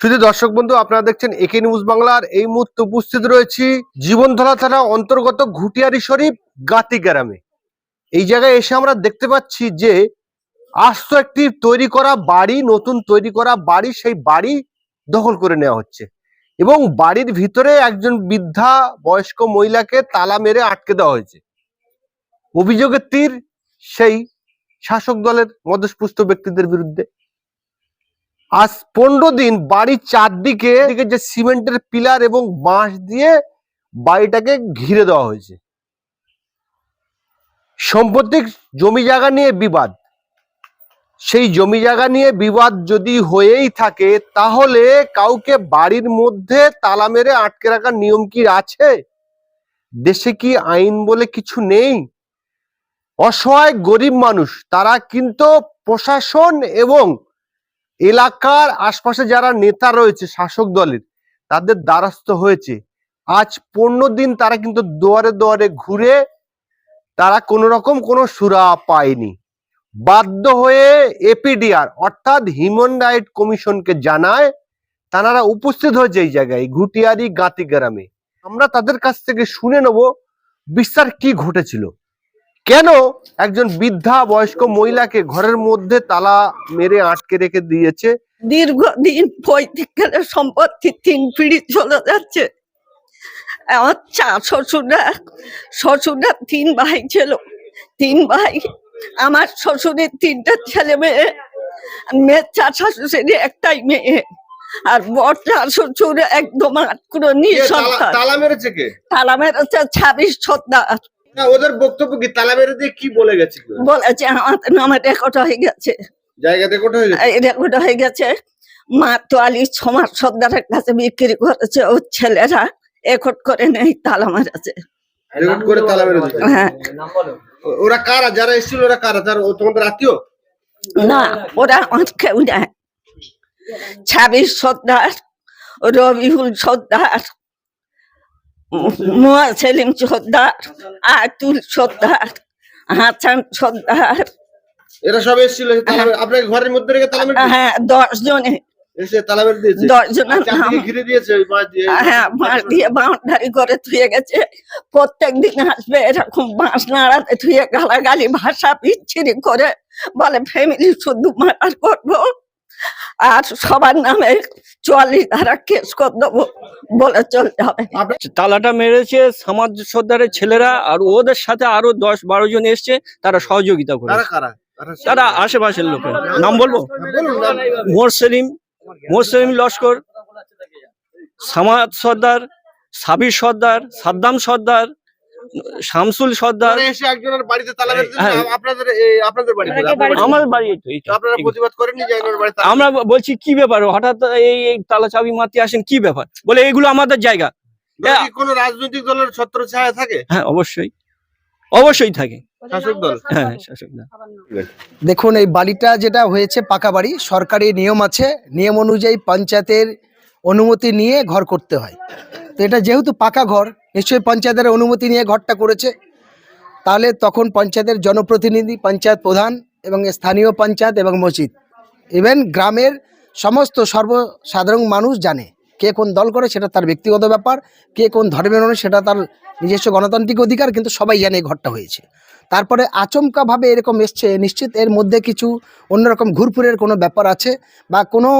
শুধু দর্শক বন্ধু, আপনারা দেখছেন একে নিউজ বাংলার এই মুহূর্তে উপস্থিত রয়েছি জীবনধরা থানা অন্তর্গত ঘুটিয়ারি শরীফ, গাতি গ্রামে। এই জায়গায় এসে আমরা দেখতে পাচ্ছি যে, আস্ত একটি তৈরি করা বাড়ি, নতুন তৈরি করা বাড়ি, সেই বাড়ি দখল করে নেওয়া হচ্ছে। এবং বাড়ির ভিতরে একজন বৃদ্ধা, বয়স্ক মহিলাকে তালা মেরে আটকে দেওয়া হয়েছে। অভিযোগের তীর সেই শাসক দলের মদস্পুষ্ট ব্যক্তিদের বিরুদ্ধে। আজ পনেরো দিন বাড়ির চারদিকে যে সিমেন্টের পিলার এবং বাঁশ দিয়ে বাড়িটাকে ঘিরে দেওয়া হয়েছে। সম্পত্তি জমি জায়গা নিয়ে বিবাদ। সেই জমি জায়গা নিয়ে বিবাদ যদি হয়েই থাকে, তাহলে কাউকে বাড়ির মধ্যে তালা মেরে আটকে রাখার নিয়ম কি আছে? দেশে কি আইন বলে কিছু নেই? অসহায় গরিব মানুষ, তারা কিন্তু প্রশাসন এবং এলাকার আশপাশে যারা নেতা রয়েছে, শাসক দলের, তাদের দ্বারস্থ হয়েছে। আজ পনেরো দিন তারা কিন্তু দুয়ারে দুয়ারে ঘুরে তারা কোনো রকম কোনো সুরা পায়নি। বাধ্য হয়ে এপিডিআর, অর্থাৎ হিউম্যান রাইট কমিশনকে জানায়, তারা উপস্থিত হয়েছে এই জায়গায়, ঘুটিয়ারি গাতি গ্রামে আমরা তাদের কাছ থেকে শুনে নেব বিস্তার কি ঘটেছিল। কেন একজন বৃদ্ধা বয়স্ক মহিলাকে ঘরের মধ্যে তালা মেরে আটকে রেখে দিয়েছে? দীর্ঘদিন পৈতৃকের সম্পত্তি তিন পিড়ি চলে যাচ্ছে। আমার চা শ্বশুররা শ্বশুররা তিন ভাই ছিল। তিন ভাই আমার শ্বশুরের তিনটা ছেলে মেয়ে মেয়ের চাচা শ্বশুরের একটাই মেয়ে। আর বর চা শ্বশুর একদম আটকুড়ো নিয়ে সন্তান তালা মেরেছে ছাব্বিশ সত্তার না ওদের বক্তব্য কি? তালা মেরে দিয়ে কি বলে গেছে বলেছে আমার নামে রেকর্ড হয়ে গেছে। জায়গাতে কোথায় হয়ে গেছে? রেকর্ড হয়ে গেছে। মা তোয়ালি ছমার সর্দারের কাছে বিক্রি করেছে ওর ছেলেরা রেকর্ড করে নেই তালা মারাছে। রেকর্ড করে তালা মেরে দিয়েছে? হ্যাঁ। ওরা কারা? যারা এসেছিল ওরা কারা? তার ও তোমাদের আত্মীয়? না ওরা আমার কেউ নেয় সর্দার রবিউল সর্দার মোয়া সেলিম সর্দার আতুল সর্দার হাসান সর্দার এরা সব এসেছিল এসে তালা ঘরের মধ্যে রেখে তালা মেরে হ্যাঁ দশ জনে এসে তালা মেরে দিয়েছে দশ জনের নাম। ঘিরে দিয়েছে ওই বাঁশ দিয়ে। হ্যাঁ বাঁশ দিয়ে বাউন্ডারি করে থুয়ে গেছে। প্রত্যেক দিন আসবে এরকম বাঁশ নাড়াতে থুয়ে গালাগালি ভাষা বিচ্ছিরি করে। বলে ফ্যামিলি শুধু মার্ডার করব। আর সবার নামে চুয়াল্লিশ ধারা কেস করে দেবো বলে চলতে হবে। তালাটা মেরেছে সমাজ সর্দারের ছেলেরা আর ওদের সাথে আরও দশ বারো জন এসছে তারা সহযোগিতা করে? তারা আশেপাশের লোকের নাম বলব। মোর সেলিম মোর সেলিম লস্কর সামাদ সর্দার সাবির সর্দার সাদ্দাম সর্দার শামসুল সর্দার এসে একজনের বাড়িতে তালা মেরে হ্যাঁ। আপনাদের আপনাদের বাড়িতে বাড়িতে? বাড়ি আপনারা প্রতিবাদ করেননি যে একজনের বাড়িতে আমরা বলছি কি ব্যাপার? হঠাৎ এই এই তালা চাবি মারতে আসেন কি ব্যাপার? বলে এগুলো আমাদের জায়গা। কোনো রাজনৈতিক দলের ছত্র ছায়া থাকে? হ্যাঁ অবশ্যই। অবশ্যই থাকে। শাসক দল। হ্যাঁ দেখুন এই বাড়িটা যেটা হয়েছে পাকা বাড়ি সরকারি নিয়ম আছে। নিয়ম অনুযায়ী পঞ্চায়েতের অনুমতি নিয়ে ঘর করতে হয়। তো এটা যেহেতু পাকা ঘর, নিশ্চয়ই পঞ্চায়েতের অনুমতি নিয়ে ঘরটা করেছে। তাহলে তখন পঞ্চায়েতের জনপ্রতিনিধি, পঞ্চায়েত প্রধান এবং স্থানীয় পঞ্চায়েত এবং মসজিদ ইভেন গ্রামের সমস্ত সর্বসাধারণ মানুষ জানে কে কোন দল করে, সেটা তার ব্যক্তিগত ব্যাপার, কে কোন ধর্মের মানুষ, সেটা তার নিজস্ব গণতান্ত্রিক অধিকার, কিন্তু সবাই জানে ঘরটা হয়েছে। তারপরে আচমকাভাবে এরকম এসছে, নিশ্চিত এর মধ্যে কিছু অন্যরকম ঘুরফুরের কোনো ব্যাপার আছে বা কোনো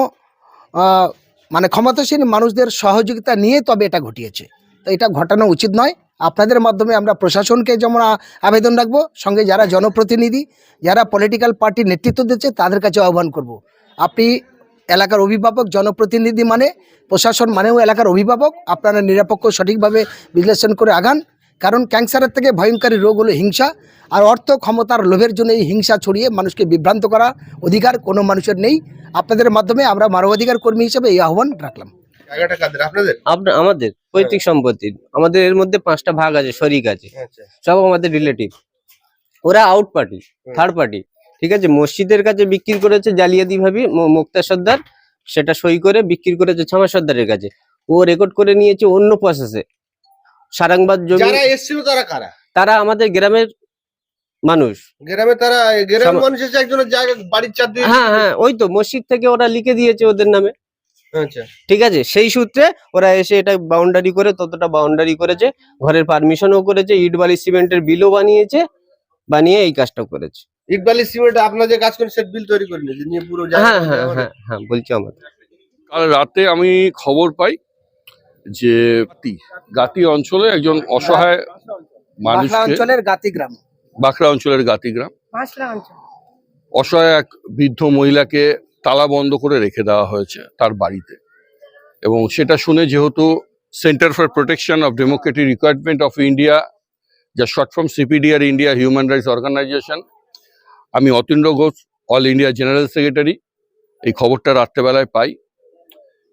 মানে ক্ষমতাসীন মানুষদের সহযোগিতা নিয়ে তবে এটা ঘটিয়েছে। তো এটা ঘটানো উচিত নয়। আপনাদের মাধ্যমে আমরা প্রশাসনকে যেমন আবেদন রাখব, সঙ্গে যারা জনপ্রতিনিধি, যারা পলিটিক্যাল পার্টির নেতৃত্ব দিচ্ছে, তাদের কাছে আহ্বান করব। আপনি এলাকার অভিভাবক, জনপ্রতিনিধি মানে প্রশাসন মানেও এলাকার অভিভাবক, আপনারা নিরাপক্ষ, সঠিকভাবে বিশ্লেষণ করে আগান। কারণ ক্যান্সারের থেকে ভয়ঙ্করী রোগ হলো হিংসা আর অর্থ ক্ষমতার লোভের জন্য এই হিংসা ছড়িয়ে মানুষকে বিভ্রান্ত করা অধিকার কোনো মানুষের নেই। আপনাদের মাধ্যমে আমরা মানবাধিকার কর্মী হিসেবে এই আহ্বান রাখলাম। আমাদের পৈতৃক সম্পত্তি। আমাদের এর মধ্যে পাঁচটা ভাগ আছে শরিক আছে। আচ্ছা। সব আমাদের রিলেটিভ ওরা আউট পার্টি থার্ড পার্টি ঠিক আছে? মসজিদের কাছে বিক্রি করেছে জালিয়াতি ভাবে ম- মুক্তা সর্দার। সেটা সই করে বিক্রি করেছে ছামা সর্দারের কাছে। ও রেকর্ড করে নিয়েছে অন্য প্রসেসে সারাংবাদ জমি যারা এসেছিল তারা কারা? তারা আমাদের গ্রামের মানুষ। গ্রামে তারা গ্রামের মানুষ এসে একজনের জায়গা বাড়ির চারদিকে হ্যাঁ হ্যাঁ ওই তো মসজিদ থেকে ওরা লিখে দিয়েছে ওদের নামে। আচ্ছা। ঠিক আছে? সেই সূত্রে ওরা এসে এটা বাউন্ডারি করে ততটা বাউন্ডারি করেছে ঘরের পারমিশনও করেছে ইট বালি সিমেন্টের বিলও বানিয়েছে বানিয়ে এই কাজটা করেছে। ইট বালি সিমেন্ট আপনার যে কাজ করেন সেট বিল তৈরি করে নিয়েছে নিয়ে পুরো হ্যাঁ হ্যাঁ হ্যাঁ হ্যাঁ বলছি আমাদের। কাল রাতে আমি খবর পাই যে গাতি গাতি অঞ্চলে একজন অসহায় অঞ্চলের গাতি গ্রাম বাঁকড়া অঞ্চলের গাতি গ্রাম অসহায় এক বৃদ্ধ মহিলাকে তালা বন্ধ করে রেখে দেওয়া হয়েছে তার বাড়িতে। এবং সেটা শুনে যেহেতু centre for protection of democratic requirement of India যা short form CPDR India human rights organisation আমি Atindra Ghosh all India general secretary এই খবরটা রাত্রেবেলায় পাই।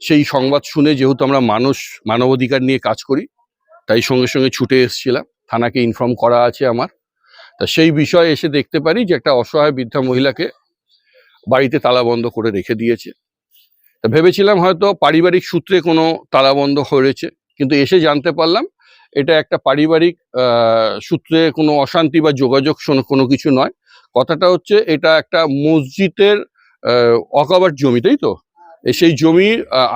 সেই সংবাদ শুনে যেহেতু আমরা মানুষ, মানবাধিকার নিয়ে কাজ করি, তাই সঙ্গে সঙ্গে ছুটে এসেছিলাম। থানাকে ইনফর্ম করা আছে আমার। তা সেই বিষয়ে এসে দেখতে পারি যে একটা অসহায় বৃদ্ধা মহিলাকে বাড়িতে তালাবন্ধ করে রেখে দিয়েছে। তা ভেবেছিলাম হয়তো পারিবারিক সূত্রে কোনো তালাবন্ধ হয়েছে, কিন্তু এসে জানতে পারলাম এটা একটা পারিবারিক সূত্রে কোনো অশান্তি বা যোগাযোগ কোনো কিছু নয়। কথাটা হচ্ছে এটা একটা মসজিদের অকাবার জমি, তাই তো? সেই জমি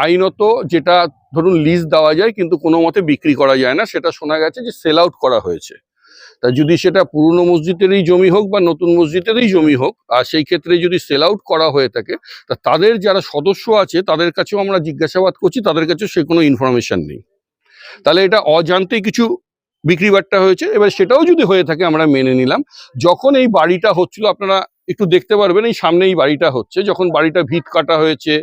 আইনত যেটা ধরুন লিজ দেওয়া যায় কিন্তু কোনো মতে বিক্রি করা যায় না, সেটা শোনা গেছে যে সেল আউট করা হয়েছে। তা যদি সেটা পুরনো মসজিদেরই জমি হোক বা নতুন মসজিদেরই জমি হোক, আর সেই ক্ষেত্রে যদি সেল আউট করা হয়ে থাকে, তা তাদের যারা সদস্য আছে তাদের কাছেও আমরা জিজ্ঞাসাবাদ করছি, তাদের কাছে সে কোনো ইনফরমেশন নেই। তাহলে এটা অজান্তে কিছু বিক্রি বাট্টা হয়েছে, এবার সেটাও যদি হয়ে থাকে আমরা মেনে নিলাম। যখন এই বাড়িটা হচ্ছিল, আপনারা একটু দেখতে পারবেন, এই সামনে এই বাড়িটা হচ্ছে। যখন বাড়িটা ভিত কাটা হয়েছে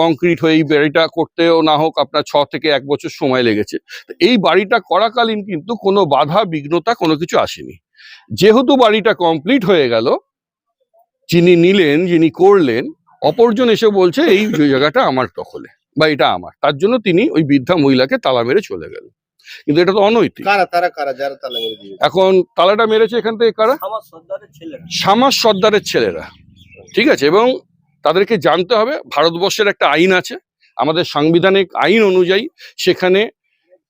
কংক্রিট হয়ে এই বাড়িটা করতেও না হোক, আপনার ছ থেকে এক বছর সময় লেগেছে। এই বাড়িটা করাকালীন কিন্তু কোনো বাধা, বিঘ্নতা কোনো কিছু আসেনি। যেহেতু বাড়িটা কমপ্লিট হয়ে গেল, যিনি নিলেন, যিনি করলেন, অপরজন এসে বলছে, এই জায়গাটা আমার দখলে বা এটা আমার। তার জন্য তিনি ওই বৃদ্ধা মহিলাকে তালা মেরে চলে গেল কিন্তু এটা তো অনৈতিক। কারা তারা কারা? যারা তালা মেরে দিয়েছে। এখন তালাটা মেরেছে এখান থেকে কারা? আমার সর্দারের ছেলেরা। সামাজ সর্দারের ছেলেরা। ঠিক আছে এবং তাদেরকে জানতে হবে ভারতবর্ষের একটা আইন আছে আমাদের সাংবিধানিক আইন অনুযায়ী সেখানে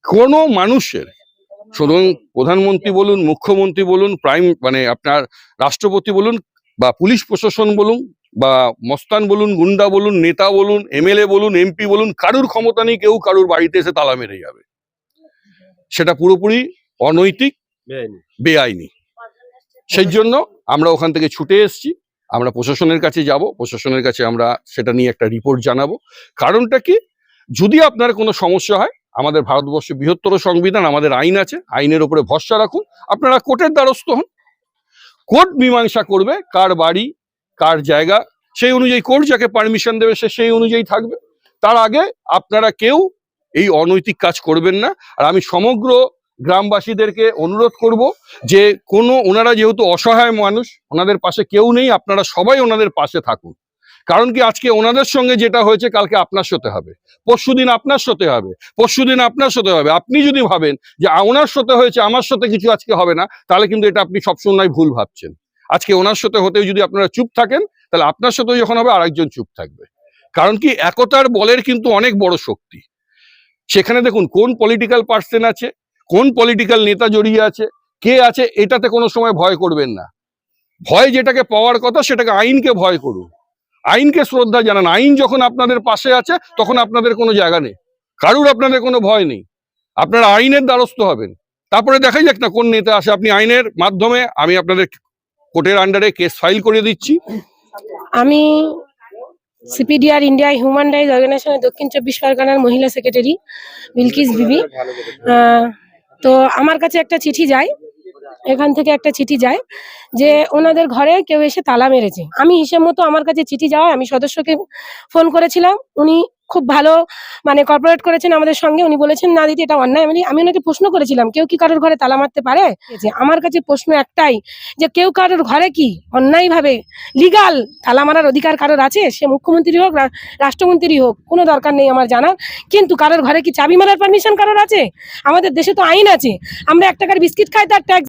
কোনো মানুষের শুধু প্রধানমন্ত্রী বলুন মুখ্যমন্ত্রী বলুন প্রাইম মানে আপনার রাষ্ট্রপতি বলুন বা পুলিশ প্রশাসন বলুন বা মস্তান বলুন গুন্ডা বলুন নেতা বলুন এমএলএ বলুন এমপি বলুন কারুর ক্ষমতা নেই কেউ কারুর বাড়িতে এসে তালা মেরে যাবে। সেটা পুরোপুরি অনৈতিক বেআইনি। সেই জন্য আমরা ওখান থেকে ছুটে এসেছি। আমরা প্রশাসনের কাছে যাব। প্রশাসনের কাছে আমরা সেটা নিয়ে একটা রিপোর্ট জানাব। কারণটা কি? যদি আপনার কোনো সমস্যা হয় আমাদের ভারতবর্ষে বৃহত্তর সংবিধান আমাদের আইন আছে আইনের উপরে ভরসা রাখুন। আপনারা কোর্টের দ্বারস্থ হন। কোর্ট মীমাংসা করবে কার বাড়ি কার জায়গা সেই অনুযায়ী কোর্ট যাকে পারমিশন দেবে সে সেই অনুযায়ী থাকবে। তার আগে আপনারা কেউ এই অনৈতিক কাজ করবেন না। আর আমি সমগ্র গ্রামবাসীদেরকে অনুরোধ করব যে কোনো, ওনারা যেহেতু অসহায় মানুষ, ওনাদের পাশে কেউ নেই, আপনারা সবাই ওনাদের পাশে থাকুন। কারণ কি, আজকে ওনাদের সঙ্গে যেটা হয়েছে, কালকে আপনার সাথে হবে। পরশুদিন আপনার সাথে হবে। পরশুদিন আপনার সাথে হবে। আপনি যদি ভাবেন যে ওনার সাথে হয়েছে, আমার সাথে কিছু আজকে হবে না, তাহলে কিন্তু এটা আপনি সবসময় ভুল ভাবছেন। আজকে ওনার সাথে হতেও যদি আপনারা চুপ থাকেন, তাহলে আপনার সাথেও যখন হবে, আরেকজন চুপ থাকবে। কারণ কি, একতার বলের কিন্তু অনেক বড় শক্তি। সেখানে দেখুন, কোন পলিটিক্যাল পার্সন আছে, কোন পলিটিক্যাল নেতা জড়িয়ে আছে, কে আছে, এটাতে কোনো সময় ভয় করবেন না। ভয় যেটাকে পাওয়ার কথা, সেটাকে আইনকে ভয় করুন। আইনকে শ্রদ্ধা জানান। আইন যখন আপনাদের পাশে আছে, তখন আপনাদের কোনো জায়গা নেই। কারুর আপনাদের কোনো ভয় নেই। আপনারা আইনের দ্বারস্থ হবেন। তারপরে দেখা যাক না কোন নেতা আসে আপনি আইনের মাধ্যমে, আমি আপনাদের কোর্টের আন্ডারে কেস ফাইল করে দিচ্ছি। আমি সিপিডিআর ইন্ডিয়া হিউম্যান রাইটস অর্গানাইজেশনের দক্ষিণ চব্বিশ পরগনার মহিলা সেক্রেটারি বিলকিস বিবি। তো আমার কাছে একটা চিঠি যায়, এখান থেকে একটা চিঠি যায় যে ওনাদের ঘরে কেউ এসে তালা মেরেছে। আমি হিসেব মতো আমার কাছে চিঠি যাওয়ায় আমি সদস্যকে ফোন করেছিলাম, উনি খুব ভালো মানে কর্পোরেট করেছেন আমাদের সঙ্গে। উনি বলেছেন না দিদি এটা অন্যায়। আমি আমি ওনাকে প্রশ্ন করেছিলাম কেউ কি কারোর ঘরে তালা মারতে পারে? যে আমার কাছে প্রশ্ন একটাই যে কেউ কারোর ঘরে কি অন্যায়ভাবে লিগাল তালা মারার অধিকার কারোর আছে? সে মুখ্যমন্ত্রী হোক রাষ্ট্রমন্ত্রী হোক কোনো দরকার নেই আমার জানার। কিন্তু কারোর ঘরে কি চাবি মারার পারমিশন কারোর আছে? আমাদের দেশে তো আইন আছে। আমরা এক টাকার বিস্কিট খাই তার ট্যাক্স